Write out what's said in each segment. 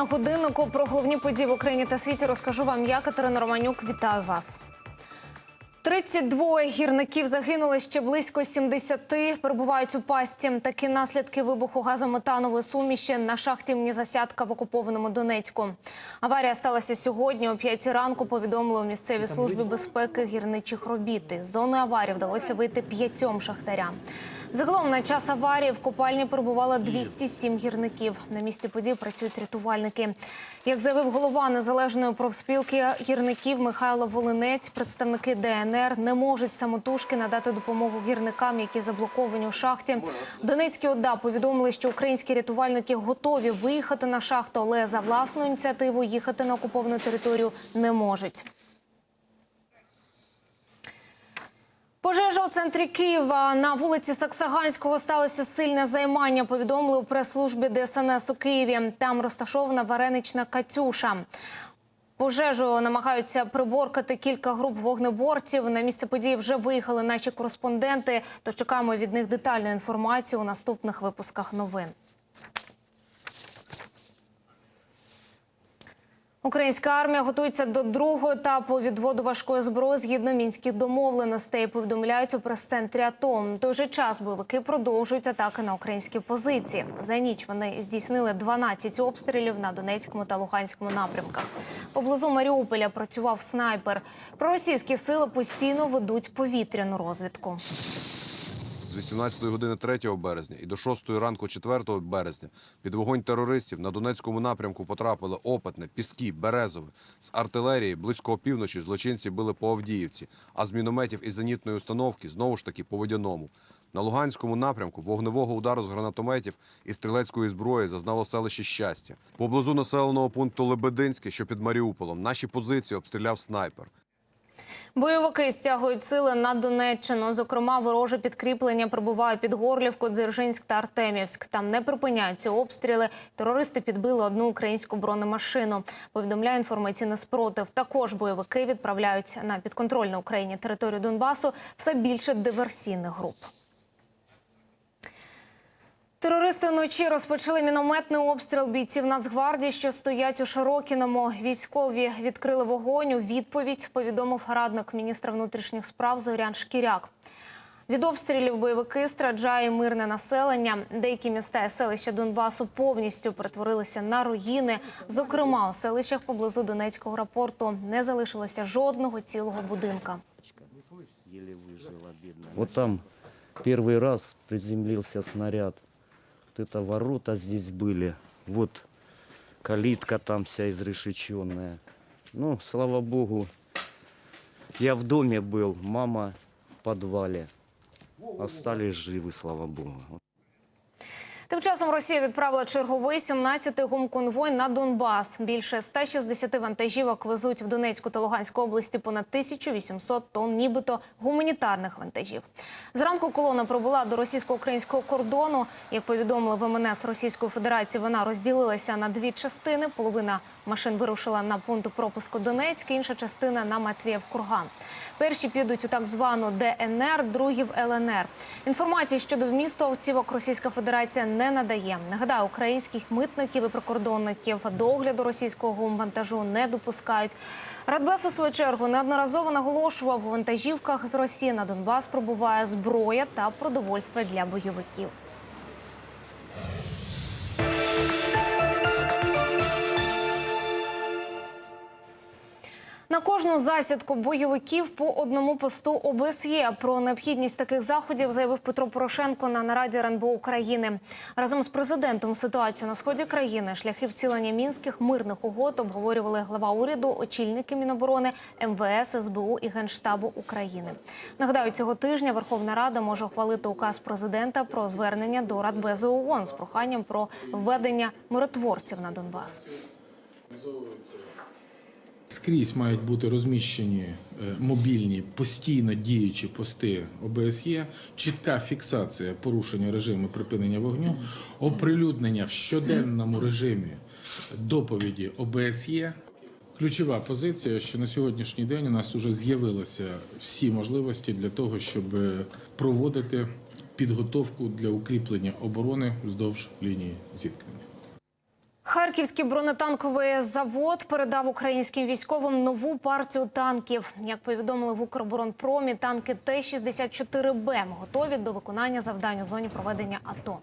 на годиннику про головні події в Україні та світі розкажу вам я, Катерина Романюк. Вітаю вас. 32 гірників загинули ще близько 70 перебувають у пастці. Такі наслідки вибуху газометанової суміші на шахті Мнізасядка в окупованому Донецьку. Аварія сталася сьогодні о 5 ранку. Повідомили у місцевій службі безпеки гірничих робіт. З зони аварії вдалося вийти п'ятьом шахтарям. Загалом на час аварії в копальні перебувало 207 гірників. На місці події працюють рятувальники. Як заявив голова незалежної профспілки гірників Михайло Волинець, представники ДНР не можуть самотужки надати допомогу гірникам, які заблоковані у шахті. Донецькі ОДА повідомили, що українські рятувальники готові виїхати на шахту, але за власну ініціативу їхати на окуповану територію не можуть. Пожежа у центрі Києва на вулиці Саксаганського сталося сильне займання. Повідомили у прес-службі ДСНС у Києві. Там розташована варенична Катюша. Пожежу намагаються приборкати кілька груп вогнеборців. На місце події вже виїхали наші кореспонденти. Тож чекаємо від них детальну інформацію у наступних випусках новин. Українська армія готується до другого етапу відводу важкої зброї згідно мінських домовленостей. Повідомляють у прес-центрі АТО. Той же час бойовики продовжують атаки на українські позиції. За ніч вони здійснили 12 обстрілів на Донецькому та Луганському напрямках. Поблизу Маріуполя працював снайпер. Проросійські сили постійно ведуть повітряну розвідку. З 18 години 3 березня і до 6 ранку 4 березня під вогонь терористів на Донецькому напрямку потрапили Опитне, Піски, Березове. З артилерії близько опівночі злочинці били по Авдіївці, а з мінометів і зенітної установки знову ж таки по Водяному. На Луганському напрямку вогневого удару з гранатометів і стрілецької зброї зазнало селище щастя. Поблизу населеного пункту Лебединське, що під Маріуполем, наші позиції обстріляв снайпер. Бойовики стягують сили на Донеччину. Зокрема, вороже підкріплення пробуває під Горлівку, Дзержинськ та Артемівськ. Там не припиняються обстріли. Терористи підбили одну українську бронемашину. Повідомляє інформаційний спротив. Також бойовики відправляють на підконтрольну Україні територію Донбасу все більше диверсійних груп. Терористи вночі розпочали мінометний обстріл бійців Нацгвардії, що стоять у Широкіному. Військові відкрили вогонь. У відповідь повідомив радник міністра внутрішніх справ Зорян Шкіряк. Від обстрілів бойовики страждає мирне населення. Деякі міста і селища Донбасу повністю перетворилися на руїни. Зокрема, у селищах поблизу Донецького аеропорту не залишилося жодного цілого будинка. Вот там первый раз приземлился снаряд. Это ворота здесь были. Вот калитка там вся изрешеченная. Ну, слава богу, я в доме был, мама в подвале. Остались живы, слава богу. Тим часом Росія відправила черговий 17-й гумконвой на Донбас. Більше 160 вантажівок везуть в Донецьку та Луганську області понад 1800 тонн, нібито гуманітарних вантажів. Зранку колона прибула до російсько-українського кордону. Як повідомили в МНС Російської Федерації, вона розділилася на дві частини. Половина машин вирушила на пункт пропуску Донецьк, інша частина на Матвіїв Курган. Перші підуть у так звану ДНР, другі в ЛНР. Інформації щодо вмісту автівок Російська Федерація надає. Нагадаю, українських митників і прикордонників до огляду російського вантажу не допускають. Радбес у свою чергу неодноразово наголошував у вантажівках з Росії на Донбас пробуває зброя та продовольство для бойовиків. На кожну засідку бойовиків по одному посту ОБСЄ. Про необхідність таких заходів заявив Петро Порошенко на нараді РНБО України. Разом з президентом ситуацію на сході країни, шляхи вцілення мінських мирних угод обговорювали глава уряду, очільники Міноборони, МВС, СБУ і Генштабу України. Нагадаю, цього тижня Верховна Рада може ухвалити указ президента про звернення до Радбезу ООН з проханням про введення миротворців на Донбас. Скрізь мають бути розміщені е, мобільні постійно діючі пости ОБСЄ, чітка фіксація порушення режиму припинення вогню, оприлюднення в щоденному режимі доповіді ОБСЄ. Ключова позиція, що на сьогоднішній день у нас вже з'явилися всі можливості для того, щоб е, проводити підготовку для укріплення оборони вздовж лінії зіткнення. Харківський бронетанковий завод передав українським військовим нову партію танків. Як повідомили в Укроборонпромі, танки Т-64Б готові до виконання завдань у зоні проведення АТО.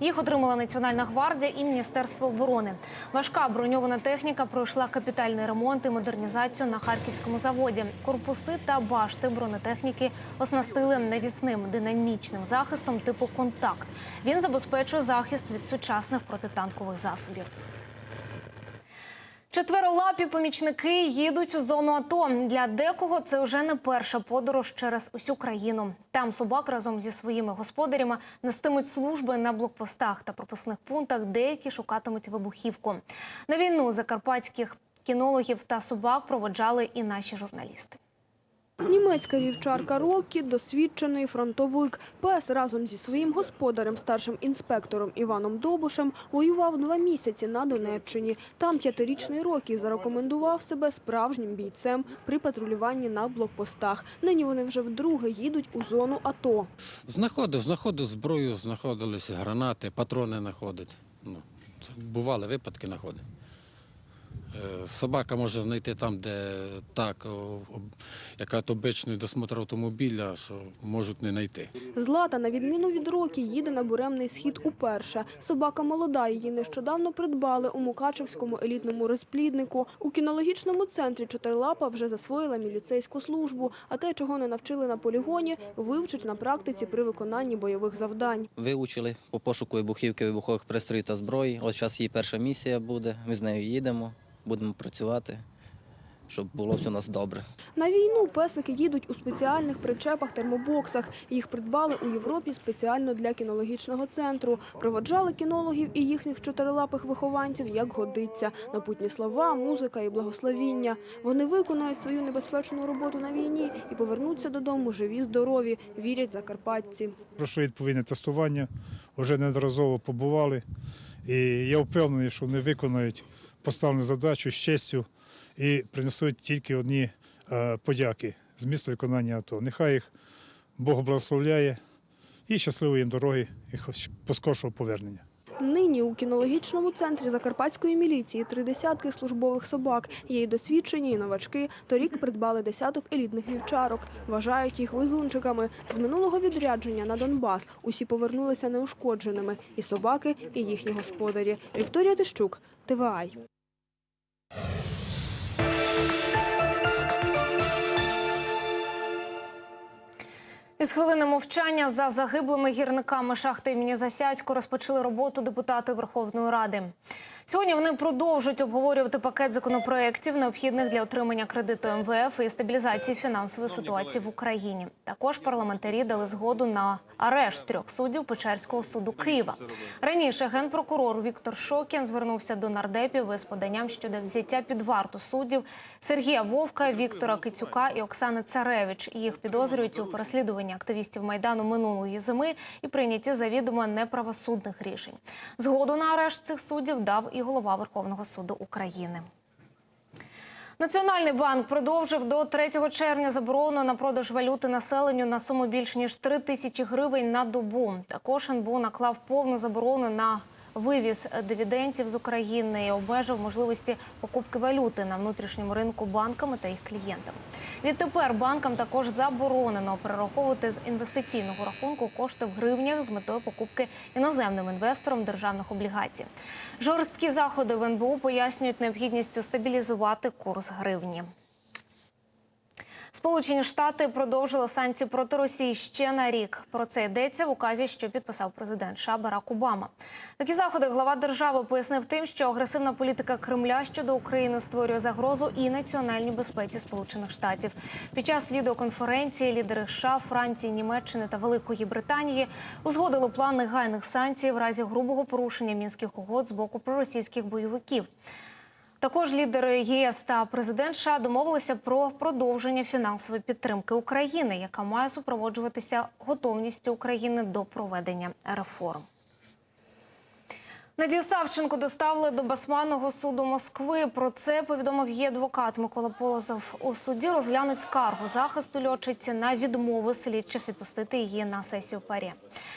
Їх отримала Національна гвардія і Міністерство оборони. Важка броньована техніка пройшла капітальний ремонт і модернізацію на харківському заводі. Корпуси та башти бронетехніки оснастили навісним динамічним захистом типу контакт. Він забезпечує захист від сучасних протитанкових засобів. Четверолапі помічники їдуть у зону АТО. Для декого це вже не перша подорож через усю країну. Там собак разом зі своїми господарями нестимуть служби на блокпостах та пропускних пунктах. Деякі шукатимуть вибухівку. На війну закарпатських кінологів та собак проводжали і наші журналісти. Німецька вівчарка Рокі – досвідчений фронтовик. Пес разом зі своїм господарем, старшим інспектором Іваном Добушем, воював два місяці на Донеччині. Там п'ятирічний Рокі зарекомендував себе справжнім бійцем при патрулюванні на блокпостах. Нині вони вже вдруге їдуть у зону АТО. Знаходив, знаходив зброю, знаходилися гранати, патрони знаходить. Ну, бували випадки знаходить. Собака може знайти там, де так, яка обичний досмотр автомобіля, що можуть не знайти. Злата, на відміну від Рокі, їде на буремний схід уперше. Собака молода, її нещодавно придбали у Мукачевському елітному розпліднику. У кінологічному центрі Чотирилапа вже засвоїла міліцейську службу, а те, чого не навчили на полігоні, вивчить на практиці при виконанні бойових завдань. Вивчили по пошуку вибухівки, вибухових пристроїв та зброї. Ось зараз її перша місія буде. Ми з нею їдемо, будемо працювати, щоб було все у нас добре. На війну песики їдуть у спеціальних причепах-термобоксах. Їх придбали у Європі спеціально для кінологічного центру. Проводжали кінологів і їхніх чотирилапих вихованців, як годиться. Напутні слова, музика і благословіння. Вони виконають свою небезпечну роботу на війні і повернуться додому живі, здорові, вірять закарпатці. пройшли відповідне тестування, вже неодноразово побували. І я впевнений, що вони виконають поставлену задачу з честю і принесуть тільки одні е, подяки з міста виконання АТО. Нехай їх Бог благословляє і щасливої їм дороги і поскоршого повернення. Нині у кінологічному центрі закарпатської міліції три десятки службових собак. Є й досвідчені, і новачки. Торік придбали десяток елітних вівчарок. Вважають їх везунчиками. З минулого відрядження на Донбас усі повернулися неушкодженими. І собаки, і їхні господарі. Вікторія Тищук, ТВАЙ. Із хвилини мовчання за загиблими гірниками шахти імені Засядько розпочали роботу депутати Верховної Ради. Сьогодні вони продовжують обговорювати пакет законопроєктів, необхідних для отримання кредиту МВФ і стабілізації фінансової ситуації в Україні. Також парламентарі дали згоду на арешт трьох суддів Печерського суду Києва. Раніше генпрокурор Віктор Шокін звернувся до нардепів із поданням щодо взяття під варту суддів Сергія Вовка, Віктора Кицюка і Оксани Царевич. Їх підозрюють у переслідуванні активістів майдану минулої зими і прийнятті завідомо неправосудних рішень. Згоду на арешт цих суддів дав і голова Верховного суду України. Національний банк продовжив до 3 червня заборону на продаж валюти населенню на суму більш ніж 3 тисячі гривень на добу. Також НБУ наклав повну заборону на вивіз дивідендів з України і обмежив можливості покупки валюти на внутрішньому ринку банками та їх клієнтами. Відтепер банкам також заборонено перераховувати з інвестиційного рахунку кошти в гривнях з метою покупки іноземним інвестором державних облігацій. Жорсткі заходи в НБУ пояснюють необхідністю стабілізувати курс гривні. Сполучені Штати продовжили санкції проти Росії ще на рік. Про це йдеться в указі, що підписав президент США Барак Обама. Такі заходи глава держави пояснив тим, що агресивна політика Кремля щодо України створює загрозу і національній безпеці Сполучених Штатів. Під час відеоконференції лідери США, Франції, Німеччини та Великої Британії узгодили план негайних санкцій в разі грубого порушення мінських угод з боку проросійських бойовиків. Також лідери ЄС та президент США домовилися про продовження фінансової підтримки України, яка має супроводжуватися готовністю України до проведення реформ. Надію Савченко доставили до Басманного суду Москви. Про це повідомив її адвокат Микола Полозов. У суді розглянуть скаргу захисту льотчиці на відмови слідчих відпустити її на сесію парі.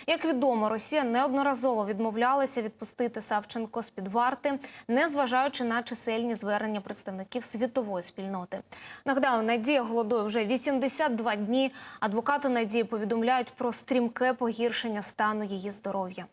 Як відомо, Росія неодноразово відмовлялася відпустити Савченко з під варти, незважаючи на чисельні звернення представників світової спільноти. Нагадаю, Надія голодує вже 82 дні. Адвокати Надії повідомляють про стрімке погіршення стану її здоров'я.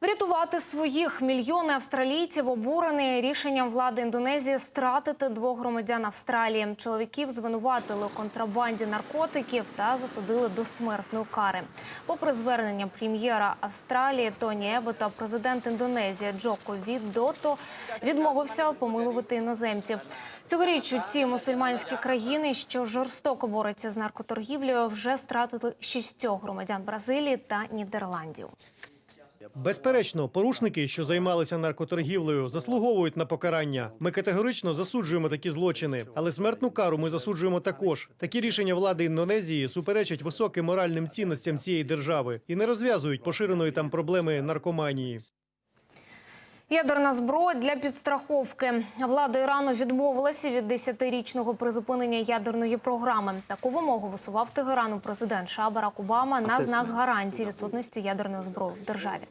Врятувати своїх мільйони австралійців обурені рішенням влади Індонезії стратити двох громадян Австралії. Чоловіків звинуватили у контрабанді наркотиків та засудили до смертної кари. Попри звернення прем'єра Австралії Тоні Ебота, президент Індонезії Джоко Віддото відмовився помилувати іноземців. Цьогоріч у ці мусульманські країни, що жорстоко борються з наркоторгівлею, вже стратили шістьох громадян Бразилії та Нідерландів. Безперечно, порушники, що займалися наркоторгівлею, заслуговують на покарання. Ми категорично засуджуємо такі злочини, але смертну кару ми засуджуємо також. Такі рішення влади Індонезії суперечать високим моральним цінностям цієї держави і не розв'язують поширеної там проблеми наркоманії. Ядерна зброя для підстраховки. Влада Ірану відмовилася від 10-річного призупинення ядерної програми. Таку вимогу висував Тегерану президент США Барак Обама на знак гарантії відсутності ядерної зброї в державі.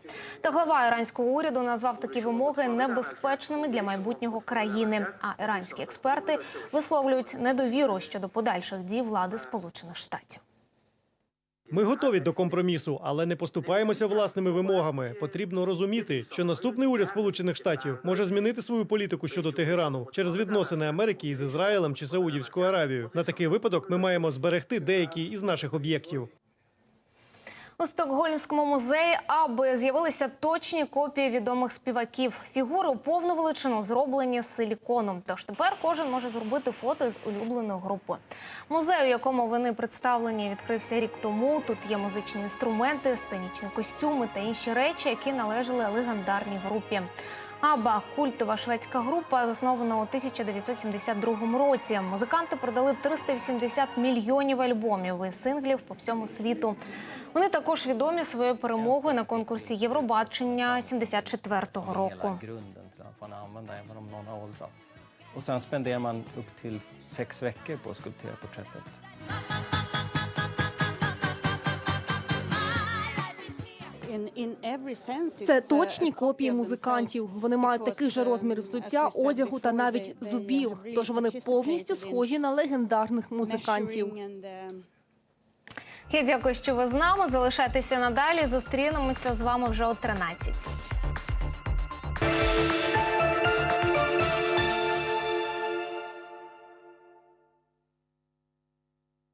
Та глава іранського уряду назвав такі вимоги небезпечними для майбутнього країни. А іранські експерти висловлюють недовіру щодо подальших дій влади Сполучених Штатів. Ми готові до компромісу, але не поступаємося власними вимогами. Потрібно розуміти, що наступний уряд Сполучених Штатів може змінити свою політику щодо Тегерану через відносини Америки із Ізраїлем чи Саудівською Аравією. На такий випадок ми маємо зберегти деякі із наших об'єктів. У Стокгольмському музеї аби з'явилися точні копії відомих співаків. Фігури у повну величину зроблені силіконом. Тож тепер кожен може зробити фото з улюбленої групи. Музей, у якому вони представлені, відкрився рік тому. Тут є музичні інструменти, сценічні костюми та інші речі, які належали легендарній групі. Аба культова шведська група, заснована у 1972 році. Музиканти продали 380 мільйонів альбомів і синглів по всьому світу. Вони також відомі своєю перемогою на конкурсі Євробачення 74-го roку. grunden till att man använder även om någon. Och sen spenderar man upp till sex veckor på att skulptera porträttet. Це точні копії музикантів. Вони мають такий же розмір взуття, одягу та навіть зубів. Тож вони повністю схожі на легендарних музикантів. Я дякую, що ви з нами. Залишайтеся надалі. Зустрінемося з вами вже о 13.